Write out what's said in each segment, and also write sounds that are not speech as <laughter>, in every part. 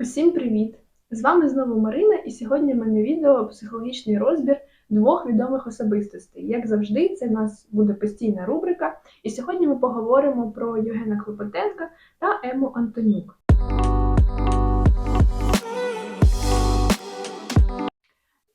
Усім привіт! З вами знову Марина, і сьогодні в мене відео психологічний розбір двох відомих особистостей. Як завжди, це в нас буде постійна рубрика. І сьогодні ми поговоримо про Євгена Клопотенка та Ему Антонюк.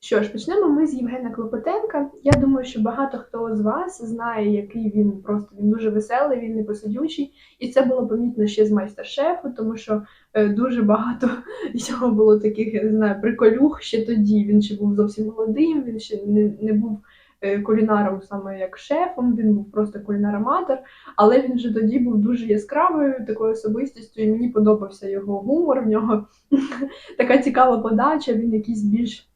Що ж, почнемо ми з Євгена Клопотенка. Я думаю, що багато хто з вас знає, який він просто він дуже веселий, він непосидючий. І це було помітно ще з майстер-шефу, тому що е, дуже багато <laughs> його було таких, я не знаю, приколюх ще тоді. Він ще був зовсім молодим, він ще не, не був е, кулінаром саме як шефом, він був просто кулінар-аматор, але він вже тоді був дуже яскравою такою особистістю, і мені подобався його гумор. В нього <laughs> така цікава подача, він якийсь більш.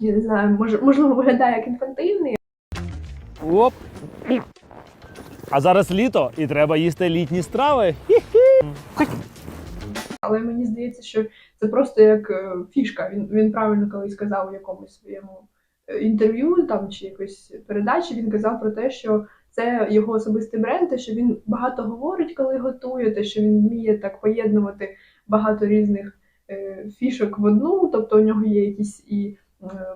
Я не знаю, може, можливо, виглядає як інфантильний, Оп. А зараз літо і треба їсти літні страви. але мені здається, що це просто як е, фішка. Він, він правильно колись сказав у якомусь своєму е, інтерв'ю там чи якоїсь передачі. Він казав про те, що це його особистий бренд, те, що він багато говорить, коли готує, те, що він вміє так поєднувати багато різних е, фішок в одну. Тобто у нього є якісь і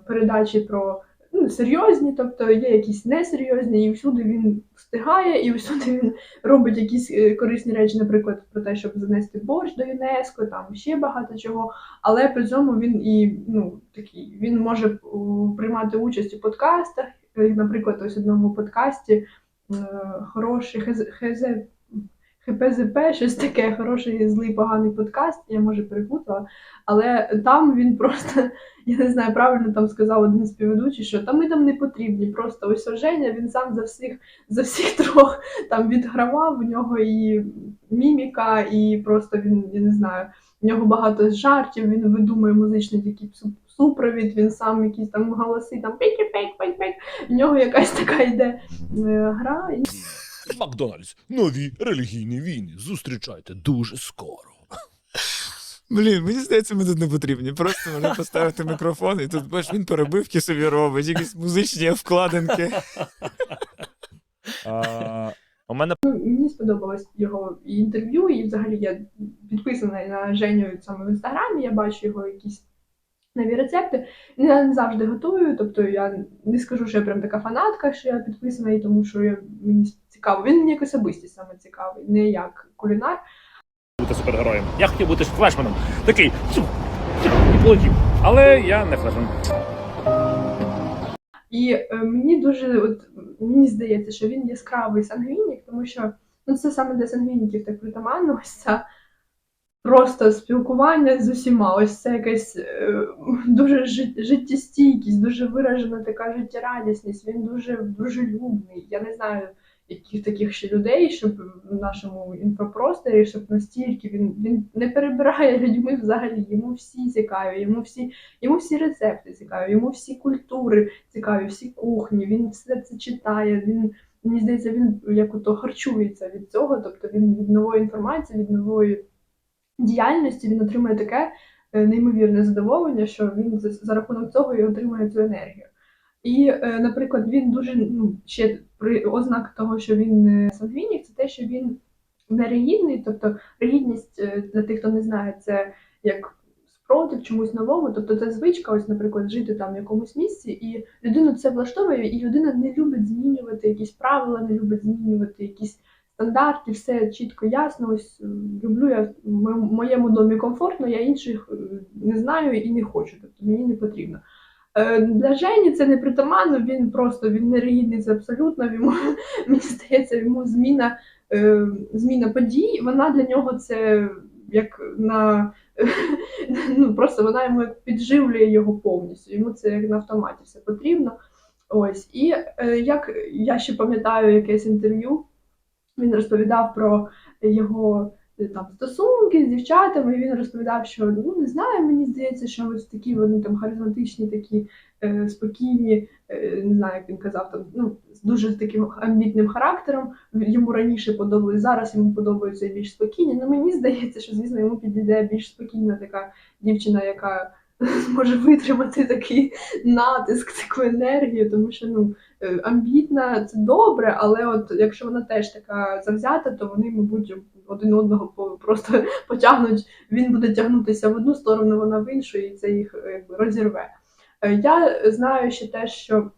передачі про. Ну, серйозні, тобто є якісь несерйозні, і всюди він встигає, і всюди він робить якісь е, корисні речі, наприклад, про те, щоб занести борщ до ЮНЕСКО, там ще багато чого. Але при цьому він і ну такий він може приймати участь у подкастах. Е, Наприклад, ось одному подкасті е, хороший хз, ХПЗП, щось таке, хороший, злий, поганий подкаст, я може перепутала. Але там він просто, <laughs> я не знаю, правильно там сказав один співведучий, що там ми там не потрібні. Просто ось Женя, він сам за всіх, за всіх <laughs> трьох там відгравав, у нього і міміка, і просто він, я не знаю, в нього багато жартів, він видумує музичний такий су- супровід, він сам якісь там голоси, там пік пік пік пік В нього якась така йде е, гра. і Макдональдс. Нові релігійні війни. Зустрічайте дуже скоро. Блін, мені здається, ми тут не потрібні. Просто можна поставити мікрофон, і тут бачиш, він перебивки собі робить, якісь музичні вкладинки. А, у мене Ну, мені сподобалось його і інтерв'ю, і взагалі я підписана на Женю саме в інстаграмі. Я бачу його якісь нові рецепти. Я не завжди готую, тобто я не скажу, що я прям така фанатка, що я підписана, і тому що я, мені цікаво. Він мені як особистість саме цікавий, не як кулінар. бути супергероєм. Я хотів бути флешменом. Такий і полетів. Але я не флешмен. І е, мені дуже от мені здається, що він яскравий сангвінік, тому що ну це саме для сангвініків так притаманно, ось ця просто спілкування з усіма. Ось це якась е, дуже життєстійкість, дуже виражена така життєрадісність. Він дуже дружелюбний. Я не знаю, яких таких ще людей, щоб в нашому інфопросторі, щоб настільки він, він не перебирає людьми взагалі. Йому всі цікаві, йому всі, йому всі рецепти цікаві, йому всі культури цікаві, всі кухні. Він все це читає. Він мені здається, він як ото харчується від цього. Тобто він від нової інформації, від нової діяльності він отримує таке е, неймовірне задоволення, що він за, рахунок цього і отримує цю енергію. І, е, наприклад, він дуже ну, ще при ознак того, що він е, сангвінік, це те, що він не релігійний, тобто релігійність е, для тих, хто не знає, це як спротив чомусь новому, тобто це звичка, ось, наприклад, жити там в якомусь місці, і людину це влаштовує, і людина не любить змінювати якісь правила, не любить змінювати якісь стандарти, все чітко ясно. Ось е, люблю я в моєму- домі комфортно, я інших е, не знаю і не хочу, тобто мені не потрібно. Е, Для Жені це не притаманно, він просто він не релігійний це абсолютно. Йому <laughs> мені здається, йому зміна, зміна подій, вона для нього це як на <laughs> ну просто вона йому підживлює його повністю. Йому це як на автоматі все потрібно. Ось і як я ще пам'ятаю якесь інтерв'ю, він розповідав про його е, там стосунки з дівчатами. Він розповідав, що ну не знаю, мені здається, що ось такі вони там харизматичні, такі е, спокійні, е, не знаю, як він казав, там ну з дуже таким амбітним характером. Йому раніше подобались, зараз йому подобаються більш спокійні. Ну мені здається, що звісно йому підійде більш спокійна така дівчина, яка <laughs> зможе витримати такий натиск, таку енергію, тому що ну амбітна, це добре, але от якщо вона теж така завзята, то вони, мабуть, один одного просто <laughs> потягнуть. Він буде тягнутися в одну сторону, вона в іншу, і це їх е, якби розірве. Е, Я знаю ще те, що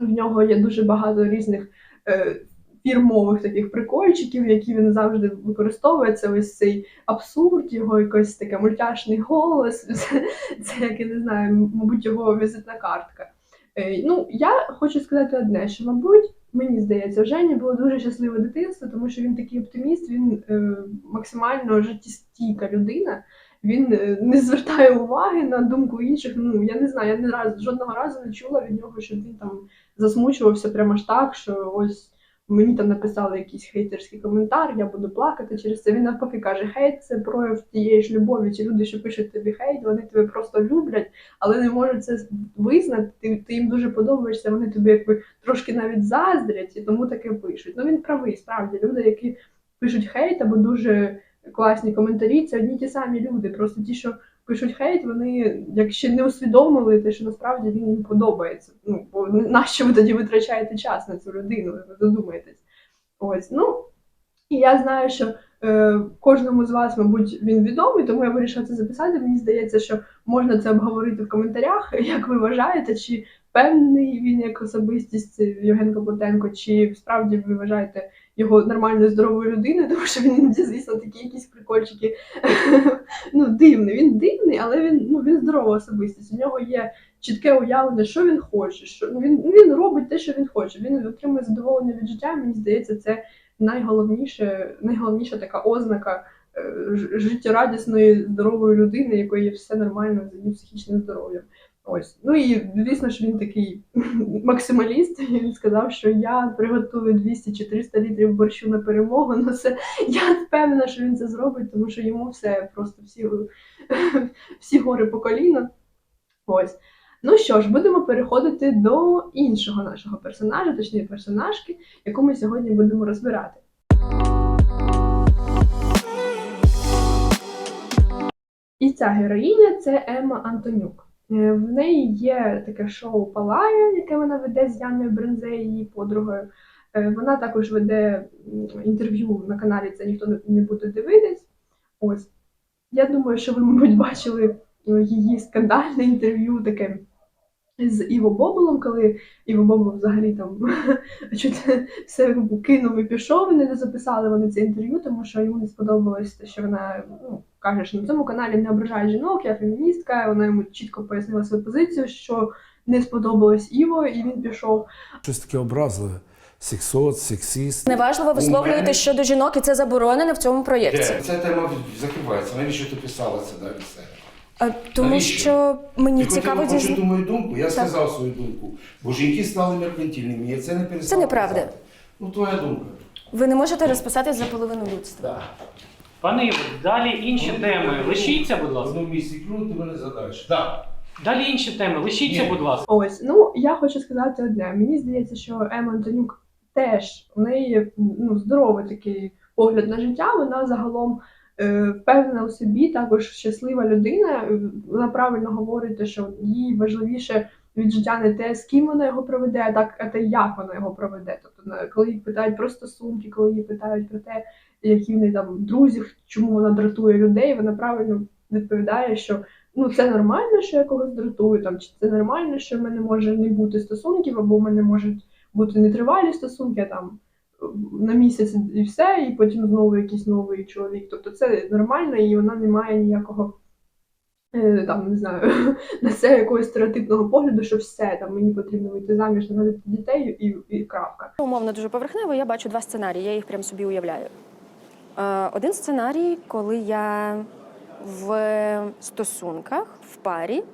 в нього є дуже багато різних е, фірмових таких прикольчиків, які він завжди використовує. Це ось цей абсурд, його якийсь таке мультяшний голос. <laughs> Це, це як я не знаю, мабуть, його візитна картка. Е, ну, я хочу сказати одне, що, мабуть, мені здається, в Жені було дуже щасливе дитинство, тому що він такий оптиміст, він е, максимально життєстійка людина. Він е, не звертає уваги на думку інших. Ну я не знаю, я не раз жодного разу не чула від нього, щоб він там засмучувався прямо ж так, що ось мені там написали якийсь хейтерський коментар, я буду плакати через це. Він навпаки каже, хейт це прояв тієї ж любові. Ті люди, що пишуть тобі хейт, вони тебе просто люблять, але не можуть це визнати. Ти, ти їм дуже подобаєшся, вони тобі якби трошки навіть заздрять, і тому таке пишуть. Ну він правий, справді люди, які пишуть хейт або дуже класні коментарі, це одні ті самі люди. Просто ті, що пишуть хейт, вони як ще не усвідомили те, що насправді він їм подобається. Ну, бо нащо ви тоді витрачаєте час на цю людину? Ви задумаєтесь. Ось, ну і я знаю, що е, кожному з вас, мабуть, він відомий, тому я вирішила це записати. Мені здається, що можна це обговорити в коментарях, <laughs> як ви вважаєте, чи певний він як особистість Євген Копотенко, чи справді ви вважаєте його нормальною здоровою людиною, <laughs> тому що він звісно, такі якісь прикольчики <laughs> ну, дивний. Він дивний, але він, ну, він здорова особистість. У нього є чітке уявлення, що він хоче. Що, ну, він, він робить те, що він хоче. Він отримує задоволення від життя. Мені здається, це найголовніше, найголовніша така ознака е, життєрадісної, здорової людини, якої є все нормально з її психічним здоров'ям. Ось. Ну і звісно ж він такий <laughs> максималіст. Він сказав, що я приготую 200 чи 300 літрів борщу на перемогу. Ну це я впевнена, що він це зробить, тому що йому все просто всі, <laughs> всі гори по коліна. Ось. Ну що ж, будемо переходити до іншого нашого персонажа, точніше персонажки, яку ми сьогодні будемо розбирати. І ця героїня це Ема Антонюк. Е, В неї є таке шоу Палая, яке вона веде з Яною Брензе, її подругою. Е, Вона також веде інтерв'ю на каналі Це ніхто не- буде дивитись. Ось. Я думаю, що ви, мабуть, бачили е, її скандальне інтерв'ю таке з Іво Боболом, коли Іво Бобол взагалі там <laughs> чуть все кинув і пішов. і Не записали вони це інтерв'ю, тому що йому не сподобалось що вона ну, каже, що на цьому каналі не ображає жінок, я феміністка. Вона йому чітко пояснила свою позицію, що не сподобалось Іво, і він пішов. Щось таке образливе. Сексот, сексіст. Неважливо висловлюєте мене- щодо жінок, і це заборонено в цьому проєкті. Ця тема закривається. Навіщо ти писала це далі все? А, Тому Навіщо? що мені Ти цікаво почути дізнатися. мою думку, я сказав свою думку. Бо жінки стали меркантильними, я це не перестав. Це неправда. казати. Ну, твоя думка. Ви не можете розписатись за половину людства. Так. Пане Ігор, далі інші теми. Лишіться, будь ласка. одному місці клюнути мене задаєш. Так. Далі інші теми. Лишіться, Ні. будь ласка. Ось, ну я хочу сказати одне. Мені здається, що Ема Антонюк теж у неї ну, здоровий такий погляд на життя. Вона загалом е, впевнена у собі, також щаслива людина. Вона правильно говорить, те, що їй важливіше від життя не те, з ким вона його проведе, а так а те, як вона його проведе. Тобто, на- коли її питають про стосунки, коли її питають про те, які в неї там друзів, чому вона дратує людей, вона правильно відповідає, що ну це нормально, що я когось дратую, там чи це нормально, що в мене може не бути стосунків, або в мене можуть бути нетривалі стосунки, там на місяць і все, і потім знову якийсь новий чоловік. Тобто це нормально, і вона не має ніякого. е, Там не знаю, <laughs> на це якогось стереотипного погляду, що все там мені потрібно вийти заміж, народити дітей і, і крапка. Умовно дуже поверхнево, я бачу два сценарії, я їх прям собі уявляю. Е, Один сценарій, коли я в стосунках, в парі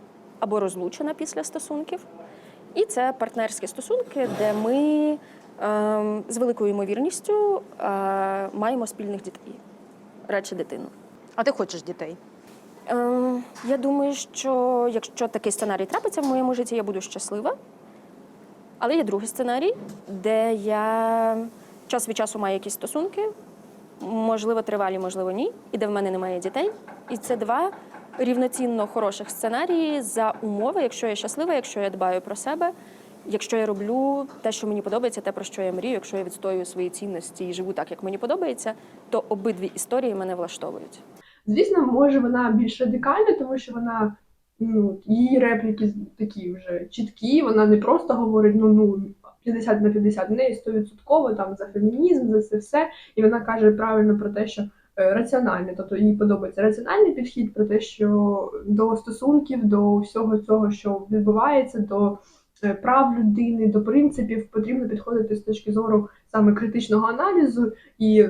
або розлучена після стосунків. І це партнерські стосунки, де ми ем, з великою ймовірністю е, маємо спільних дітей, радше дитину. А ти хочеш дітей? Ем, я думаю, що якщо такий сценарій трапиться в моєму житті, я буду щаслива. Але є другий сценарій, де я час від часу маю якісь стосунки, можливо, тривалі, можливо, ні, і де в мене немає дітей. І це два рівноцінно хороших сценарії за умови, якщо я щаслива, якщо я дбаю про себе Якщо я роблю те, що мені подобається, те, про що я мрію, якщо я відстоюю свої цінності і живу так, як мені подобається, то обидві історії мене влаштовують. Звісно, може вона більш радикальна, тому що вона ну, її репліки такі вже чіткі. Вона не просто говорить ну ну 50 на 50, в неї 100% там за фемінізм, за це все. І вона каже правильно про те, що е, раціональне, тобто їй подобається раціональний підхід про те, що до стосунків, до всього цього, що відбувається, до е, прав людини, до принципів потрібно підходити з точки зору саме критичного аналізу. І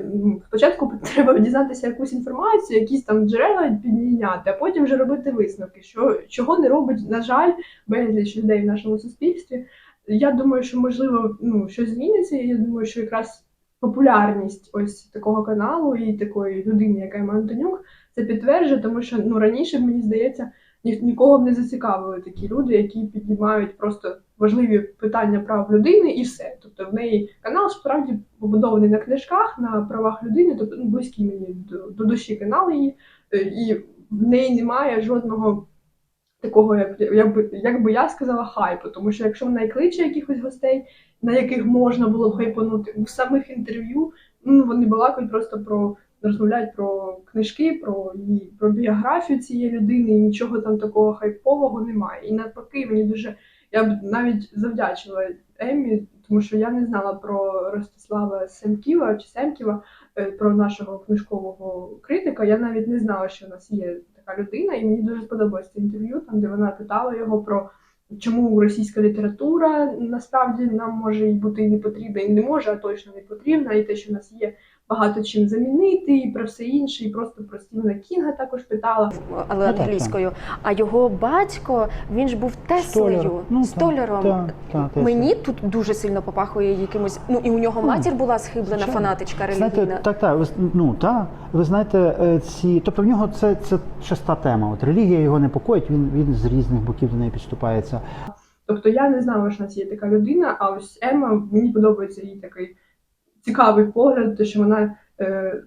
спочатку <laughs> треба дізнатися якусь інформацію, якісь там джерела підміняти, а потім вже робити висновки, що чого не робить, на жаль, безліч людей в нашому суспільстві. Я думаю, що можливо ну, щось зміниться. Я думаю, що якраз популярність ось такого каналу і такої людини, яка Ема Антонюк, це підтверджує, тому що ну раніше мені здається, ні, нікого б не зацікавили такі люди, які піднімають просто важливі питання прав людини і все. Тобто в неї канал справді побудований на книжках, на правах людини, тобто ну, близький мені до, до душі канал її, е, і в неї немає жодного такого, як, як, би, як я сказала, хайпу. Тому що якщо вона і кличе якихось гостей, на яких можна було б хайпанути, у самих інтерв'ю ну, вони балакають просто про розмовляють про книжки, про її про біографію цієї людини, і нічого там такого хайпового немає. І навпаки, мені дуже я б навіть завдячила Еммі, тому що я не знала про Ростислава Семківа чи Семківа, е, про нашого книжкового критика. Я навіть не знала, що у нас є така людина, і мені дуже сподобалось інтерв'ю, там де вона питала його про. Чому російська література насправді нам може і бути і не потрібна, і не може, а точно не потрібна, і те, що в нас є багато чим замінити, і про все інше, і просто про Стівена Кінга також питала. але Ну, так, англійською. А його батько він ж був Теслею, Ну, столяром. так. Мені тут дуже сильно попахує якимось. Ну і у нього матір була схиблена фанатичка релігійна. Знаєте, так, так, ви, ну, так, ви знаєте, е, ці, тобто в нього це, це часта тема. От релігія його непокоїть, він, він з різних боків до неї підступається. Тобто я не знала, що в нас є така людина, а ось Ема, мені подобається її такий цікавий погляд, те, що вона е,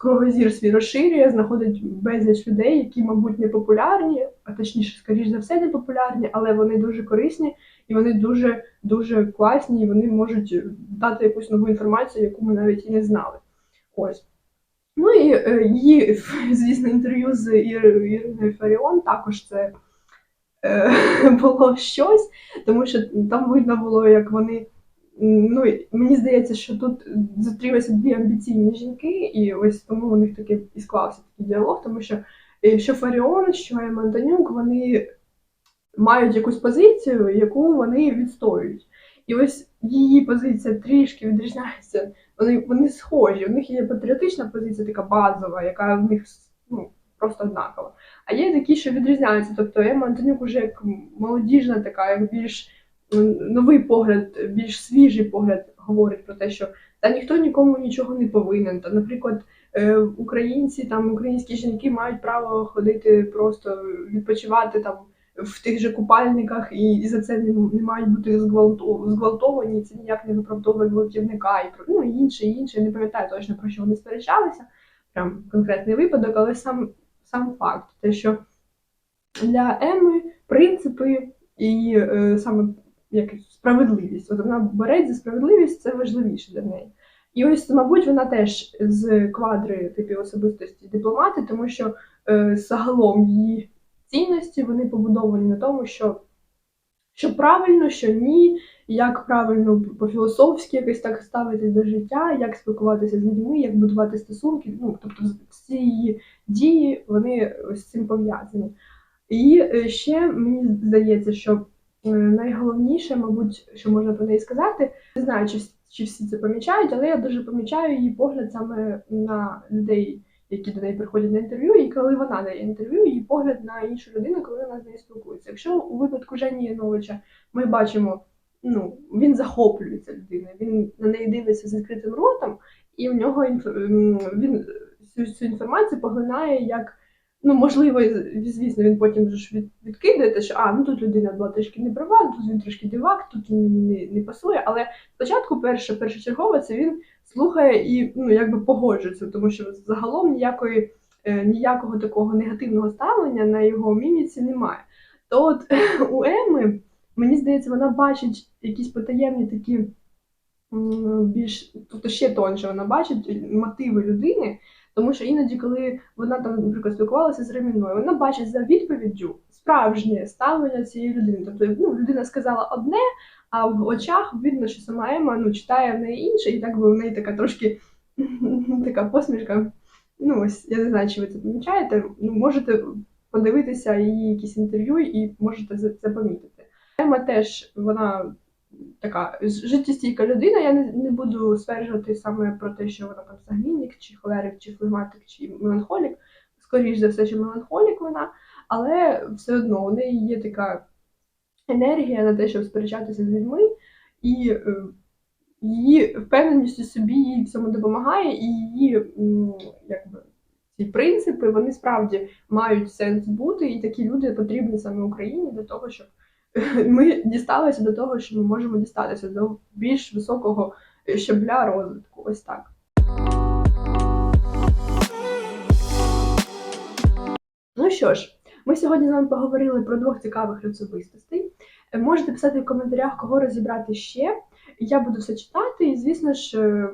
кругозір свій розширює, знаходить безліч людей, які, мабуть, не популярні, а точніше, скоріш за все, не популярні, але вони дуже корисні і вони дуже дуже класні, і вони можуть дати якусь нову інформацію, яку ми навіть і не знали. Ось. Ну і е, її, <laughs> звісно, інтерв'ю з Ір- Іриною Фаріон також це е, <laughs> було щось, тому що там видно було, як вони. Ну, мені здається, що тут зустрілися дві амбіційні жінки, і ось тому у них таки і склався такий діалог, тому що е, що Фаріон, що Антонюк, вони мають якусь позицію, яку вони відстоюють. І ось її позиція трішки відрізняється. Вони, вони схожі. У них є патріотична позиція, така базова, яка в них ну, просто однакова. А є такі, що відрізняються. Тобто Ема Антонюк уже як молодіжна, така, як більш новий погляд, більш свіжий погляд говорить про те, що та ніхто нікому нічого не повинен. Та, наприклад, е, українці, там українські жінки мають право ходити просто відпочивати там в тих же купальниках, і, і за це не, не мають бути зґвалтовані, це ніяк не виправдовує гвалтівника і про ну інше, і інше. Не пам'ятаю точно про що вони сперечалися, прям конкретний випадок, але сам, сам факт, те, що для Еми принципи і е, саме як справедливість. От вона береть за справедливість, це важливіше для неї. І ось, мабуть, вона теж з квадри типів особистості дипломати, тому що е, загалом її цінності вони побудовані на тому, що, що правильно, що ні, як правильно по-філософськи якось так ставитись до життя, як спілкуватися з людьми, як будувати стосунки. Ну, тобто, всі її дії вони з цим пов'язані. І е, ще мені здається, що найголовніше, мабуть, що можна про неї сказати, не знаю, чи, чи всі це помічають, але я дуже помічаю її погляд саме на людей, які до неї приходять на інтерв'ю, і коли вона дає інтерв'ю, її погляд на іншу людину, коли вона з нею спілкується. Якщо у випадку Жені Яновича ми бачимо, ну він захоплюється людиною, він на неї дивиться з відкритим ротом, і в нього інф... він цю, цю інформацію поглинає як. Ну, можливо, звісно, він потім ж від, відкидає те, що а, ну тут людина була трішки не права, тут він трошки дивак, тут він не, не пасує. Але спочатку, перше, першочергове, це він слухає і ну, якби погоджується, тому що загалом ніякої, е, ніякого такого негативного ставлення на його міміці немає. То от <clears throat> у Еми мені здається, вона бачить якісь потаємні такі більш, тобто ще тонше вона бачить мотиви людини, тому що іноді, коли вона там, наприклад, спілкувалася з Реміною, вона бачить за відповіддю справжнє ставлення цієї людини. Тобто, ну, людина сказала одне, а в очах видно, що сама Ема ну, читає в неї інше, і так би у неї така трошки <laughs> така посмішка. Ну, ось я не знаю, чи ви це помічаєте. Ну, можете подивитися її якісь інтерв'ю і можете це помітити. Ема теж вона така життєстійка людина. Я не, не буду стверджувати саме про те, що вона там сангвінік, чи холерик, чи флегматик, чи меланхолік. Скоріш за все, що меланхолік вона, але все одно у неї є така енергія на те, щоб сперечатися з людьми, і е, її впевненість у собі їй в цьому допомагає, і її якби, ці принципи вони справді мають сенс бути, і такі люди потрібні саме Україні для того, щоб <laughs> ми дісталися до того, що ми можемо дістатися до більш високого щабля розвитку. Ось так. Ну що ж, ми сьогодні з вами поговорили про двох цікавих особистостей. Е, Можете писати в коментарях, кого розібрати ще. Я буду все читати, і, звісно ж, е,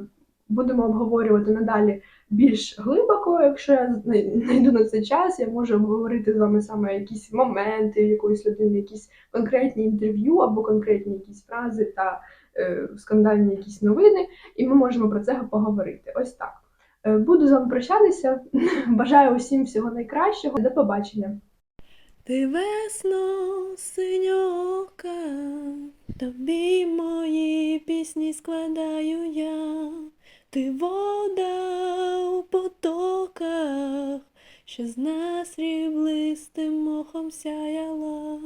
будемо обговорювати надалі більш глибоко. Якщо я знайду на це час, я можу обговорити з вами саме якісь моменти якоїсь людини, якісь конкретні інтерв'ю або конкретні якісь фрази та е, скандальні якісь новини, і ми можемо про це поговорити. Ось так. Е, Буду з вами прощатися. <laughs> Бажаю усім всього найкращого. До побачення. Ти весно синьока, тобі мої пісні складаю я, ти вода у потоках, що з нас ріблистим мохом сяяла.